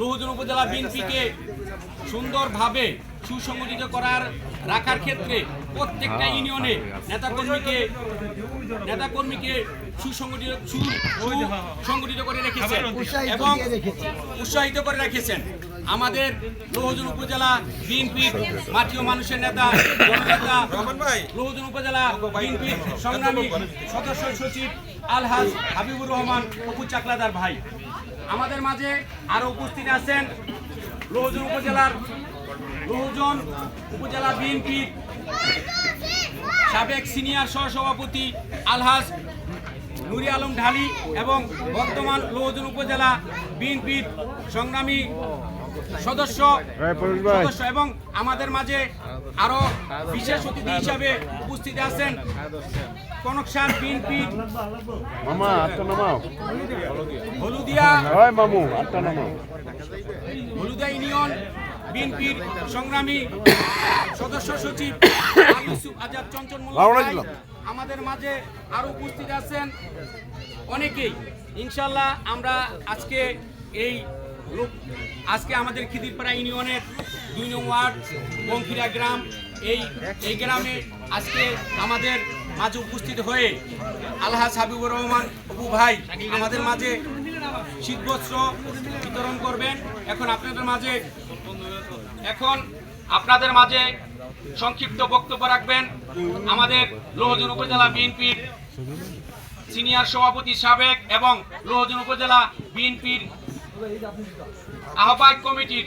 লোহজন উপজেলা বিএনপিকে সুন্দরভাবে সুসংগঠিত করার, রাখার ক্ষেত্রে প্রত্যেকটা ইউনিয়নে নেতাকর্মীকে নেতাকর্মীকে সুসংগঠিত সুসংগঠিত করে রেখেছেন এবং উৎসাহিত করে রেখেছেন। আমাদের লোহজন উপজেলা বিএনপির মাটিও মানুষের নেতা জননেতা উপজেলা বিএনপির সংগ্রামী সদস্য সচিব আলহাজ হাবিবুর রহমান অপু চাকলাদার ভাই। আমাদের মাঝে আরও উপস্থিত আছেন লোহজন উপজেলার লোহজন উপজেলা বিএনপির সাবেক সিনিয়র সহসভাপতি আলহাজ নুরি আলম ঢালি এবং বর্তমান লোহজন উপজেলা বিএনপির সংগ্রামী সদস্য সদস্য এবং আমাদের মাঝে আরও বিশেষ অতিথি হিসাবে উপস্থিত আছেন কনকসার বিএনপির মামা আটটা নামাও। হলুদিয়া হয় মামু আটটা নামাও। হলুদিয়া ইউনিয়ন বিএনপির সংগ্রামী সদস্য সচিব ইউসুফ আজাদ চঞ্চল। আমাদের মাঝে আরও উপস্থিত আছেন অনেকেই। ইনশাল্লাহ আমরা আজকে এই আজকে আমাদের খিদিরপাড়া ইউনিয়নের দুই নং ওয়ার্ড বঙ্কিরা গ্রাম, এই এই গ্রামে আজকে আমাদের মাঝে উপস্থিত হয়ে আলহাজ হাবিবুর রহমান অপু ভাই আমাদের মাঝে শীতবস্ত্র বিতরণ করবেন। এখন আপনাদের মাঝে এখন আপনাদের মাঝে সংক্ষিপ্ত বক্তব্য রাখবেন। আমাদের লোহজন উপজেলা বিএনপির সিনিয়র সভাপতি সাবেক এবং লোহজন উপজেলা বিএনপির আহ্বায়ক কমিটির